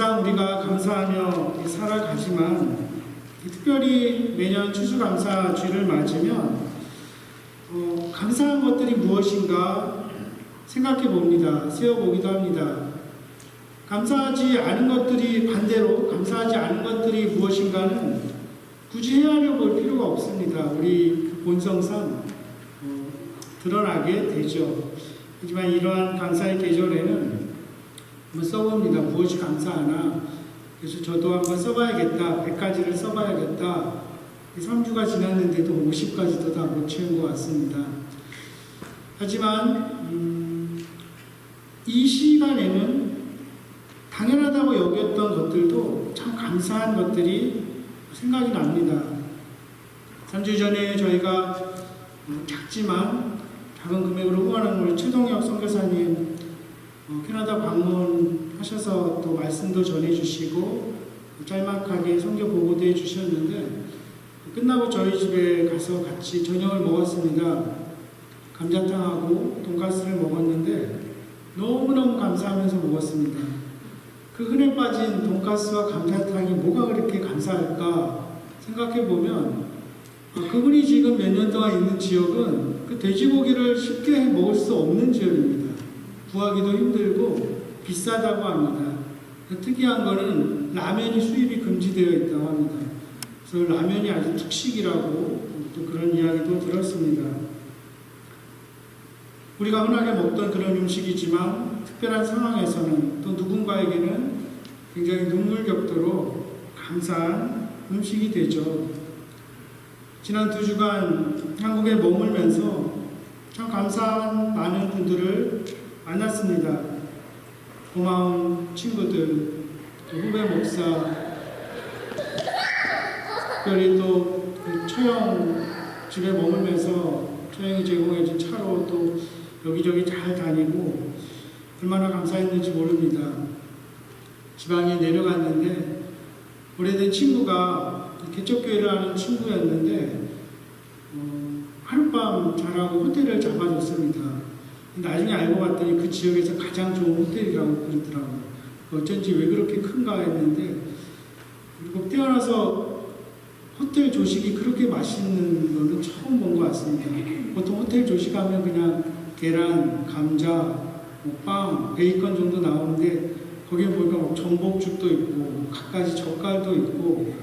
항상 우리가 감사하며 살아가지만 특별히 매년 추수감사 주를 맞으면 어, 감사한 것들이 무엇인가 생각해 봅니다. 세어보기도 합니다. 감사하지 않은 것들이 반대로 감사하지 않은 것들이 무엇인가는 굳이 헤아려 볼 필요가 없습니다. 우리 그 본성상 어, 드러나게 되죠. 하지만 이러한 감사의 계절에는 한번 써봅니다. 무엇이 감사하나. 그래서 저도 한번 써봐야겠다. 100가지를 써봐야겠다. 3주가 지났는데도 50가지도 다 못 채운 것 같습니다. 하지만 음, 이 시간에는 당연하다고 여겼던 것들도 참 감사한 것들이 생각이 납니다. 3주 전에 저희가 음, 작지만 작은 금액으로 후원한 우리 최동혁 선교사님 어, 캐나다 방문하셔서 또 말씀도 전해주시고 짤막하게 성교 보고도 해주셨는데 끝나고 저희 집에 가서 같이 저녁을 먹었습니다. 감자탕하고 돈가스를 먹었는데 너무너무 감사하면서 먹었습니다. 그 흔해 빠진 돈가스와 감자탕이 뭐가 그렇게 감사할까 생각해 보면 아, 그분이 지금 몇 년 동안 있는 지역은 그 돼지고기를 쉽게 먹을 수 없는 지역입니다. 구하기도 힘들고 비싸다고 합니다. 특이한 거는 라면이 수입이 금지되어 있다고 합니다. 그래서 라면이 아주 특식이라고 또 그런 이야기도 들었습니다. 우리가 흔하게 먹던 그런 음식이지만 특별한 상황에서는 또 누군가에게는 굉장히 눈물겹도록 감사한 음식이 되죠. 지난 두 주간 한국에 머물면서 참 감사한 많은 분들을 만났습니다. 고마운 친구들, 또 후배 목사, 특별히 또그 처형 집에 머물면서 처형이 제공해준 차로 또 여기저기 잘 다니고 얼마나 감사했는지 모릅니다. 지방에 내려갔는데 오래된 친구가 개척교회를 하는 친구였는데 어, 하룻밤 자라고 호텔을 잡아줬습니다. 나중에 알고 봤더니 그 지역에서 가장 좋은 호텔이라고 그러더라고요. 어쩐지 왜 그렇게 큰가 했는데 그리고 태어나서 호텔 조식이 그렇게 맛있는 거는 처음 본 것 같습니다. 보통 호텔 조식하면 그냥 계란, 감자, 뭐 빵, 베이컨 정도 나오는데 거기에 보니까 뭐 전복죽도 있고 갖가지 젓갈도 있고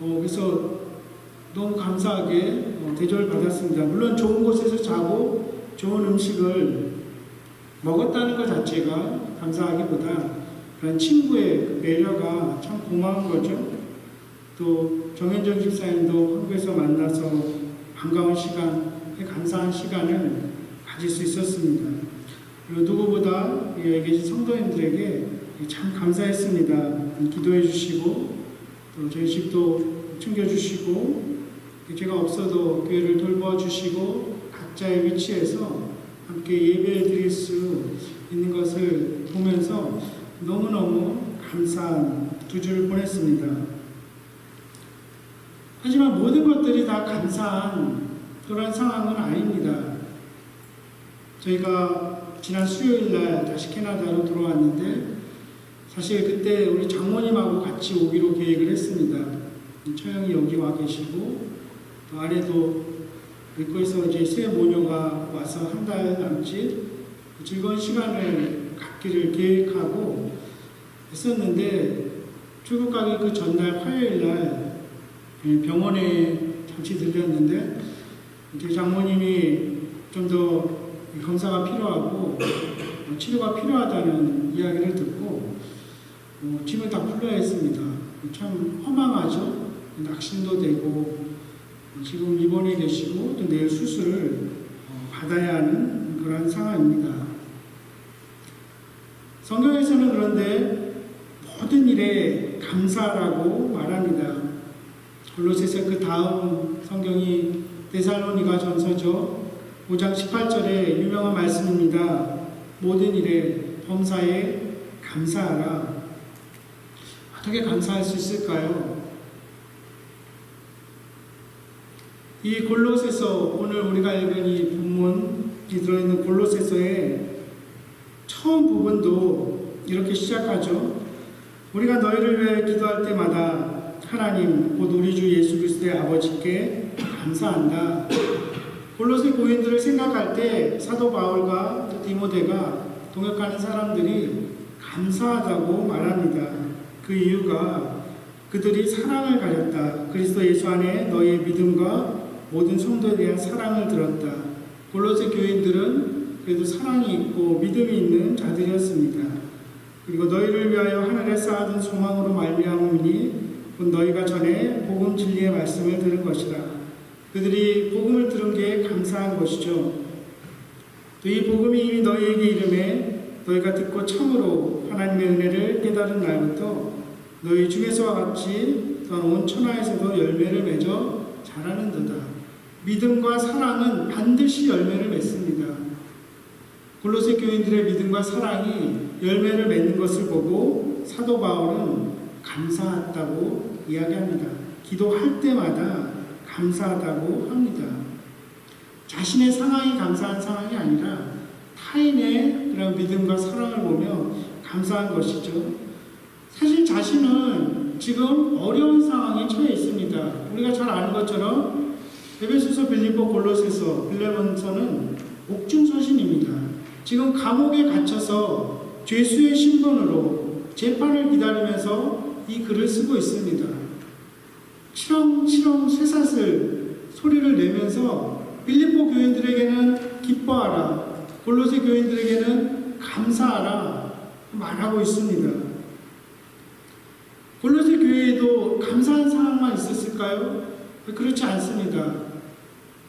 어, 그래서 너무 감사하게 어, 대접을 받았습니다. 물론 좋은 곳에서 자고 좋은 음식을 먹었다는 것 자체가 감사하기보다 그런 친구의 그 배려가 참 고마운 거죠. 또 정현정 집사님도 한국에서 만나서 반가운 시간, 감사한 시간을 가질 수 있었습니다. 그리고 누구보다 여기 계신 성도님들에게 참 감사했습니다. 기도해 주시고 또 저희 집도 챙겨주시고 제가 없어도 교회를 돌봐주시고 각자의 위치에서 함께 예배 드릴 수 있는 것을 보면서 너무너무 감사한 두 주를 보냈습니다. 하지만 모든 것들이 다 감사한 그런 상황은 아닙니다. 저희가 지난 수요일 날 다시 캐나다로 돌아왔는데 사실 그때 우리 장모님하고 같이 오기로 계획을 했습니다. 처형이 여기 와 계시고 또 아래도 리코에서 이제 새 모녀가 와서 한 달 남짓 즐거운 시간을 갖기를 계획하고 했었는데 출국 가기 그 전날 화요일 날 병원에 잠시 들렸는데 이제 장모님이 좀 더 검사가 필요하고 치료가 필요하다는 이야기를 듣고 어, 짐을 다 풀어야 했습니다. 참 허망하죠. 낙심도 되고 지금 입원해 계시고 또 내일 수술을 어, 받아야 하는 그런 상황입니다. 성경에서는 그런데 모든 일에 감사라고 말합니다. 골로새서 그 다음 성경이 데살로니가 전서죠. 5장 18절에 유명한 말씀입니다. 모든 일에 범사에 감사하라. 어떻게 감사할 수 있을까요? 이 골로새서 오늘 우리가 읽은 이 본문이 들어있는 골로새서의 처음 부분도 이렇게 시작하죠. 우리가 너희를 위해 기도할 때마다 하나님 곧 우리 주 예수 그리스도의 아버지께 감사한다. 골로새 고인들을 생각할 때 사도 바울과 또 디모데가 동역하는 사람들이 감사하다고 말합니다. 그 이유가 그들이 사랑을 가졌다. 그리스도 예수 안에 너희의 믿음과 모든 성도에 대한 사랑을 들었다. 골로새 교인들은 그래도 사랑이 있고 믿음이 있는 자들이었습니다. 그리고 너희를 위하여 하늘에 쌓아둔 소망으로 말미암으니 곧 너희가 전에 복음 진리의 말씀을 들은 것이라. 그들이 복음을 들은 게 감사한 것이죠. 또 이 복음이 이미 너희에게 이름에 너희가 듣고 참으로 하나님의 은혜를 깨달은 날부터 너희 중에서와 같이 또한 온 천하에서도 열매를 맺어 자라는도다. 믿음과 사랑은 반드시 열매를 맺습니다. 골로새 교인들의 믿음과 사랑이 열매를 맺는 것을 보고 사도 바울은 감사했다고 이야기합니다. 기도할 때마다 감사하다고 합니다. 자신의 상황이 감사한 상황이 아니라 타인의 그런 믿음과 사랑을 보며 감사한 것이죠. 사실 자신은 지금 어려운 상황에 처해 있습니다. 우리가 잘 아는 것처럼 에베소서, 빌립보, 골로새서, 빌레몬서는 옥중 서신입니다. 지금 감옥에 갇혀서 죄수의 신분으로 재판을 기다리면서 이 글을 쓰고 있습니다. 치렁치렁 쇠사슬 소리를 내면서 빌립보 교인들에게는 기뻐하라, 골로새 교인들에게는 감사하라 말하고 있습니다. 골로새 교회에도 감사한 상황만 있었을까요? 그렇지 않습니다.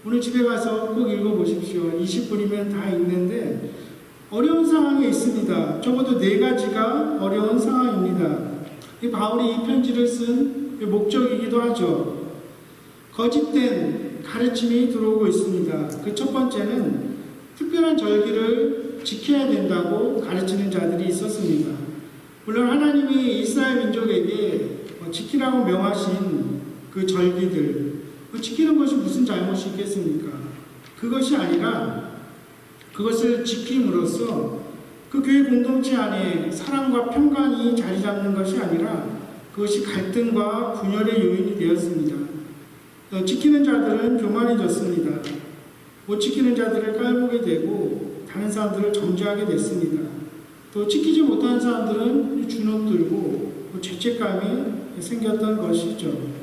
오늘 집에 가서 꼭 읽어보십시오. 20분이면 다 읽는데 어려운 상황에 있습니다. 적어도 네 가지가 어려운 상황입니다. 이 바울이 이 편지를 쓴 목적이기도 하죠. 거짓된 가르침이 들어오고 있습니다. 그 첫 번째는 특별한 절기를 지켜야 된다고 가르치는 자들이 있었습니다. 물론 하나님이 이스라엘 민족에게 뭐 지키라고 명하신 그 절기들, 그 지키는 것이 무슨 잘못이 있겠습니까? 그것이 아니라 그것을 지킴으로써 그 교회 공동체 안에 사랑과 평강이 자리 잡는 것이 아니라 그것이 갈등과 분열의 요인이 되었습니다. 어, 지키는 자들은 교만해졌습니다. 못 지키는 자들을 깔보게 되고 다른 사람들을 정죄하게 됐습니다. 또 지키지 못하는 사람들은 주눅들고 뭐 죄책감이 생겼던 것이죠.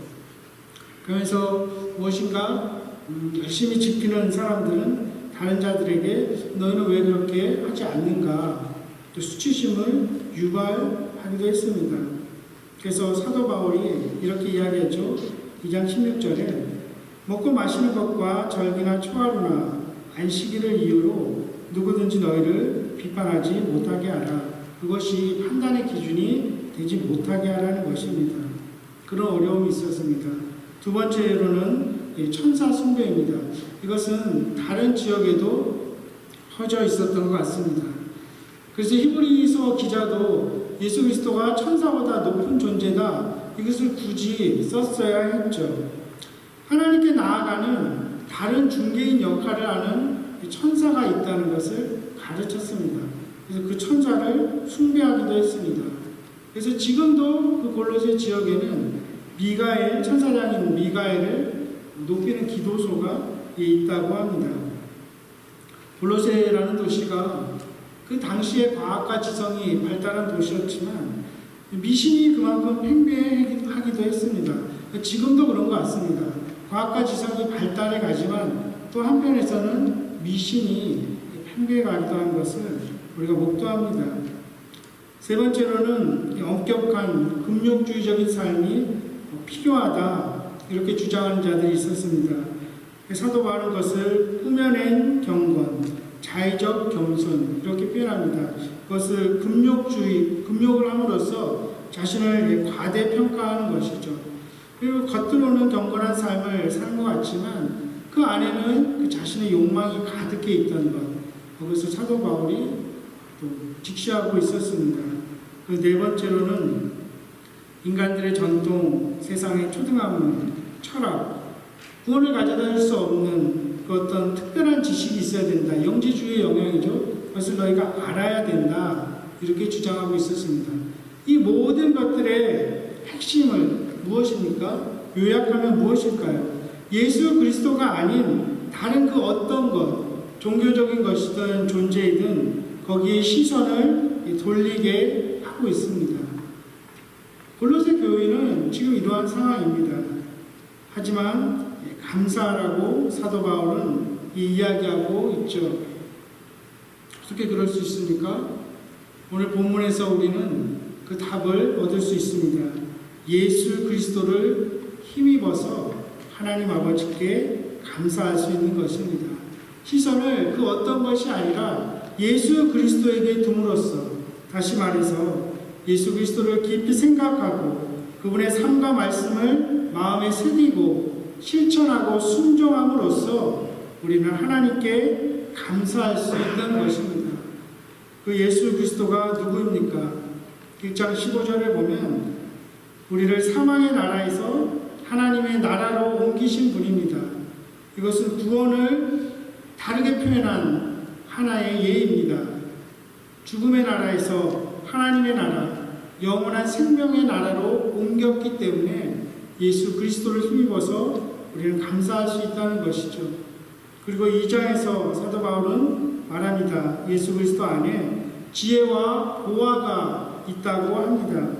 그래서 무엇인가 음, 열심히 지키는 사람들은 다른 자들에게 너희는 왜 그렇게 하지 않는가 또 수치심을 유발하기도 했습니다. 그래서 사도 바울이 이렇게 이야기했죠. 2장 16절에 먹고 마시는 것과 절기나 초하루나 안식일을 이유로 누구든지 너희를 비판하지 못하게 하라. 그것이 판단의 기준이 되지 못하게 하라는 것입니다. 그런 어려움이 있었습니다. 두 번째로는 천사 숭배입니다. 이것은 다른 지역에도 퍼져 있었던 것 같습니다. 그래서 히브리서 기자도 예수 그리스도가 천사보다 높은 존재다 이것을 굳이 썼어야 했죠. 하나님께 나아가는 다른 중개인 역할을 하는 천사가 있다는 것을 가르쳤습니다. 그래서 그 천사를 숭배하기도 했습니다. 그래서 지금도 그 골로새 지역에는 미가엘 천사장인 미가엘을 높이는 기도소가 있다고 합니다. 골로새라는 도시가 그 당시에 과학과 지성이 발달한 도시였지만 미신이 그만큼 팽배하기도 했습니다. 지금도 그런 것 같습니다. 과학과 지성이 발달해 가지만 또 한편에서는 미신이 팽배해 가기도 한 것을 우리가 목도합니다. 세 번째로는 엄격한 금욕주의적인 삶이 필요하다 이렇게 주장하는 자들이 있었습니다. 사도 바울은 것을 꾸며낸 경건, 자의적 겸손 이렇게 표현합니다. 그것을 금욕주의, 금욕을 함으로써 자신을 과대 평가하는 것이죠. 그리고 겉으로는 경건한 삶을 사는 것 같지만 그 안에는 그 자신의 욕망이 가득해 있던 것. 거기서 사도 바울이 또 직시하고 있었습니다. 그 네 번째로는 인간들의 전통, 세상의 초등학문, 철학, 구원을 가져다 줄 수 없는 그 어떤 특별한 지식이 있어야 된다. 영지주의 영향이죠. 그것을 너희가 알아야 된다. 이렇게 주장하고 있었습니다. 이 모든 것들의 핵심을 무엇입니까? 요약하면 무엇일까요? 예수 그리스도가 아닌 다른 그 어떤 것, 종교적인 것이든 존재이든 거기에 시선을 돌리게 하고 있습니다. 교회는 지금 이러한 상황입니다. 하지만 감사라고 사도 바울은 이 이야기하고 있죠. 어떻게 그럴 수 있습니까? 오늘 본문에서 우리는 그 답을 얻을 수 있습니다. 예수 그리스도를 힘입어서 하나님 아버지께 감사할 수 있는 것입니다. 시선을 그 어떤 것이 아니라 예수 그리스도에게 둠으로써 다시 말해서 예수 그리스도를 깊이 생각하고 그분의 삶과 말씀을 마음에 새기고 실천하고 순종함으로써 우리는 하나님께 감사할 수 있는 것입니다. 그 예수 그리스도가 누구입니까? 1장 15절에 보면 우리를 사망의 나라에서 하나님의 나라로 옮기신 분입니다. 이것은 구원을 다르게 표현한 하나의 예입니다. 죽음의 나라에서 하나님의 나라, 영원한 생명의 나라로 옮겼기 때문에 예수 그리스도를 힘입어서 우리는 감사할 수 있다는 것이죠. 그리고 2장에서 사도 바울은 말합니다. 예수 그리스도 안에 지혜와 보화가 있다고 합니다.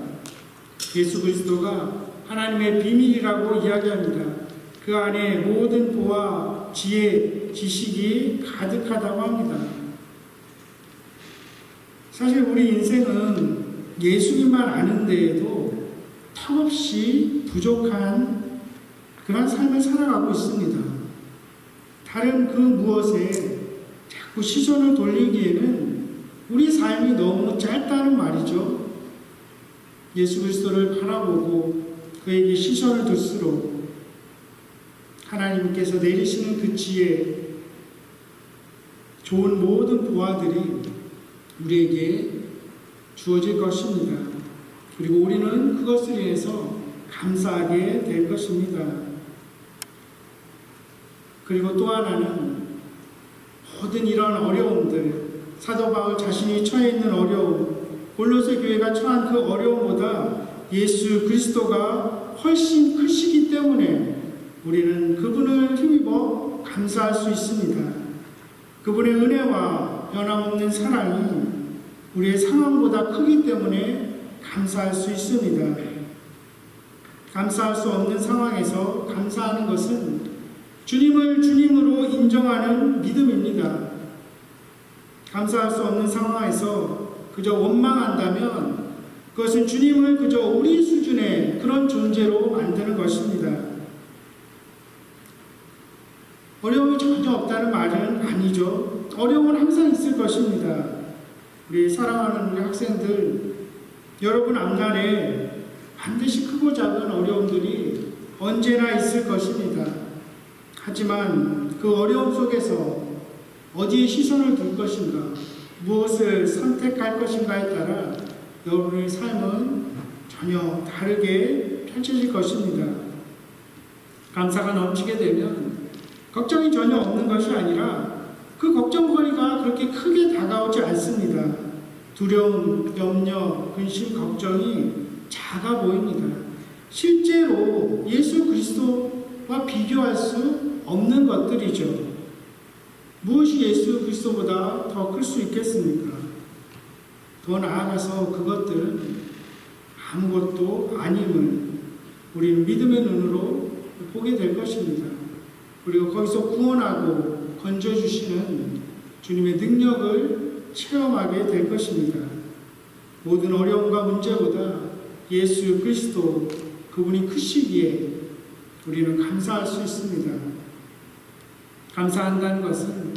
예수 그리스도가 하나님의 비밀이라고 이야기합니다. 그 안에 모든 보화, 지혜, 지식이 가득하다고 합니다. 사실 우리 인생은 예수님만 아는 데에도 턱없이 부족한 그런 삶을 살아가고 있습니다. 다른 그 무엇에 자꾸 시선을 돌리기에는 우리 삶이 너무 짧다는 말이죠. 예수 그리스도를 바라보고 그에게 시선을 둘수록 하나님께서 내리시는 그 지혜, 좋은 모든 보화들이 우리에게 주어질 것입니다. 그리고 우리는 그것을 위해서 감사하게 될 것입니다. 그리고 또 하나는 모든 이런 어려움들, 사도 바울 자신이 처해 있는 어려움, 골로새 교회가 처한 그 어려움보다 예수 그리스도가 훨씬 크시기 때문에 우리는 그분을 힘입어 감사할 수 있습니다. 그분의 은혜와 변함없는 사랑이 우리의 상황보다 크기 때문에 감사할 수 있습니다. 감사할 수 없는 상황에서 감사하는 것은 주님을 주님으로 인정하는 믿음입니다. 감사할 수 없는 상황에서 그저 원망한다면 그것은 주님을 그저 우리 수준의 그런 존재로 만드는 것입니다. 어려움이 전혀 없다는 말은 아니죠. 어려움은 항상 있을 것입니다. 우리 사랑하는 우리 학생들, 여러분 안간에 반드시 크고 작은 어려움들이 언제나 있을 것입니다. 하지만 그 어려움 속에서 어디에 시선을 둘 것인가, 무엇을 선택할 것인가에 따라 여러분의 삶은 전혀 다르게 펼쳐질 것입니다. 감사가 넘치게 되면 걱정이 전혀 없는 것이 아니라 그 걱정거리 가 그렇게 크게 다가오지 않습니다. 두려움, 염려, 근심, 걱정이 작아 보입니다. 실제로 예수 그리스도와 비교할 수 없는 것들이죠. 무엇이 예수 그리스도보다 더 클 수 있겠습니까? 더 나아가서 그것들은 아무것도 아님을 우리는 믿음의 눈으로 보게 될 것입니다. 그리고 거기서 구원하고 건져주시는 주님의 능력을 체험하게 될 것입니다. 모든 어려움과 문제보다 예수 그리스도 그분이 크시기에 우리는 감사할 수 있습니다. 감사한다는 것은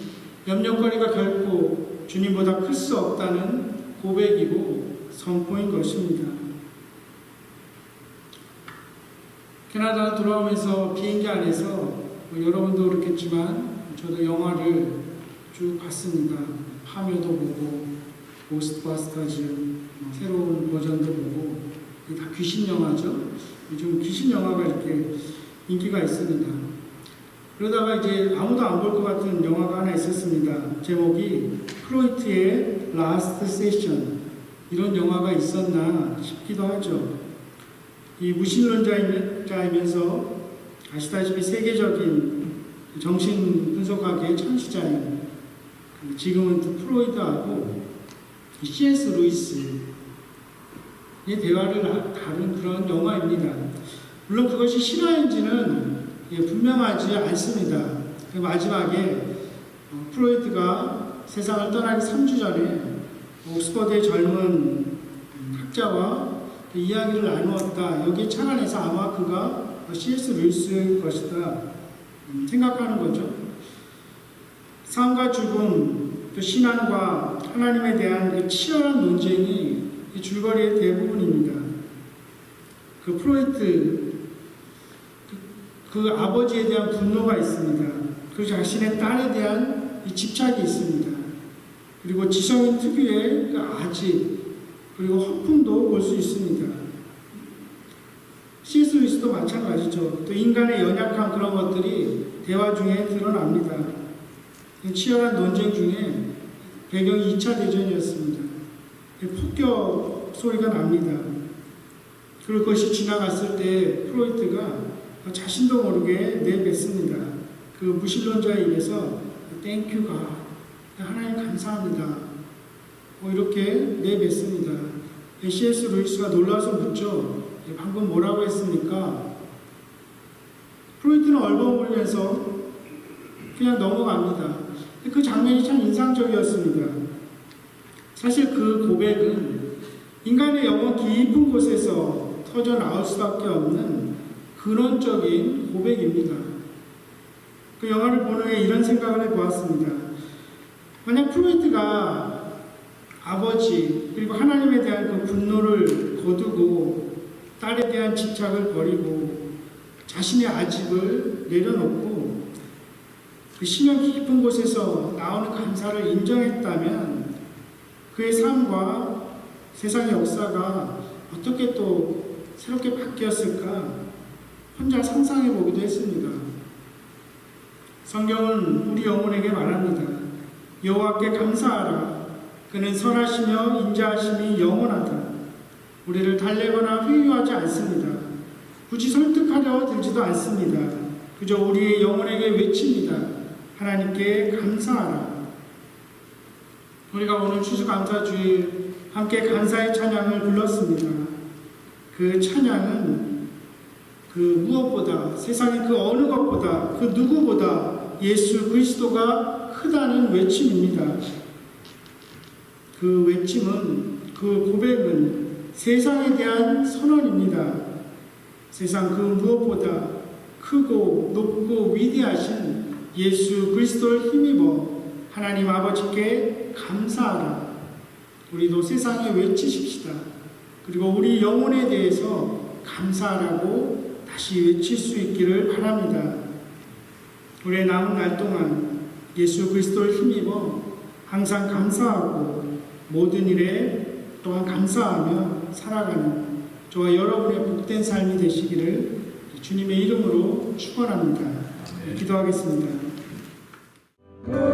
염려거리가 결코 주님보다 클 수 없다는 고백이고 선포인 것입니다. 캐나다 돌아오면서 비행기 안에서 뭐 여러분도 그렇겠지만 저도 영화를 쭉 봤습니다. 파묘도 보고 고스트바스터즈 뭐 새로운 버전도 보고 다 귀신 영화죠. 요즘 귀신 영화가 이렇게 인기가 있습니다. 그러다가 이제 아무도 안 볼 것 같은 영화가 하나 있었습니다. 제목이 프로이트의 라스트 세션 이런 영화가 있었나 싶기도 하죠. 이 무신론자이면서 아시다시피 세계적인 정신 분석학의 창시자인 그 지금은 또 프로이드하고 이 C.S. 루이스의 대화를 다룬 그런 영화입니다. 물론 그것이 실화인지는 예, 분명하지 않습니다. 그 마지막에 어, 프로이드가 세상을 떠나기 3주 전에 옥스퍼드의 젊은 음, 학자와 그 이야기를 나누었다. 여기에 착안해서 아마 그가 C.S. 루이스일 것이다 음, 생각하는 거죠. 삶과 죽음, 또 신앙과 하나님에 대한 그 치열한 논쟁이 이 줄거리의 대부분입니다. 그 프로이트 그, 그 아버지에 대한 분노가 있습니다. 그 자신의 딸에 대한 이 집착이 있습니다. 그리고 지성인 특유의 그 아집 그리고 허풍도 볼 수 있습니다. 루이스도 마찬가지죠. 또 인간의 연약한 그런 것들이 대화 중에 드러납니다. 치열한 논쟁 중에 배경이 2차 대전이었습니다. 폭격 소리가 납니다. 그리고 그것이 지나갔을 때 프로이트가 자신도 모르게 내뱉습니다. 그 무신론자의 입에서 땡큐 가 하나님 감사합니다. 뭐 이렇게 내뱉습니다. C.S. 루이스가 놀라서 묻죠. 방금 뭐라고 했습니까? 프로이트는 얼버무리면서 그냥 넘어갑니다. 그 장면이 참 인상적이었습니다. 사실 그 고백은 인간의 영혼 깊은 곳에서 터져 나올 수밖에 없는 근원적인 고백입니다. 그 영화를 보는 게 이런 생각을 해보았습니다. 만약 프로이트가 아버지 그리고 하나님에 대한 그 분노를 거두고 딸에 대한 집착을 버리고 자신의 아집을 내려놓고 그 심령 깊은 곳에서 나오는 감사를 인정했다면 그의 삶과 세상의 역사가 어떻게 또 새롭게 바뀌었을까 혼자 상상해 보기도 했습니다. 성경은 우리 영혼에게 말합니다. 여호와께 감사하라. 그는 선하시며 인자하심이 영원하다. 우리를 달래거나 회유하지 않습니다. 굳이 설득하려 들지도 않습니다. 그저 우리의 영혼에게 외칩니다. 하나님께 감사하라. 우리가 오늘 추수감사주일 함께 감사의 찬양을 불렀습니다. 그 찬양은 그 무엇보다 세상의 그 어느 것보다 그 누구보다 예수 그리스도가 크다는 외침입니다. 그 외침은 그 고백은 세상에 대한 선언입니다. 세상 그 무엇보다 크고 높고 위대하신 예수 그리스도를 힘입어 하나님 아버지께 감사하라. 우리도 세상에 외치십시다. 그리고 우리 영혼에 대해서 감사하라고 다시 외칠 수 있기를 바랍니다. 올해 남은 날 동안 예수 그리스도를 힘입어 항상 감사하고 모든 일에 또한 감사하며 살아가는 저와 여러분의 복된 삶이 되시기를 주님의 이름으로 축원합니다. 기도하겠습니다. Good.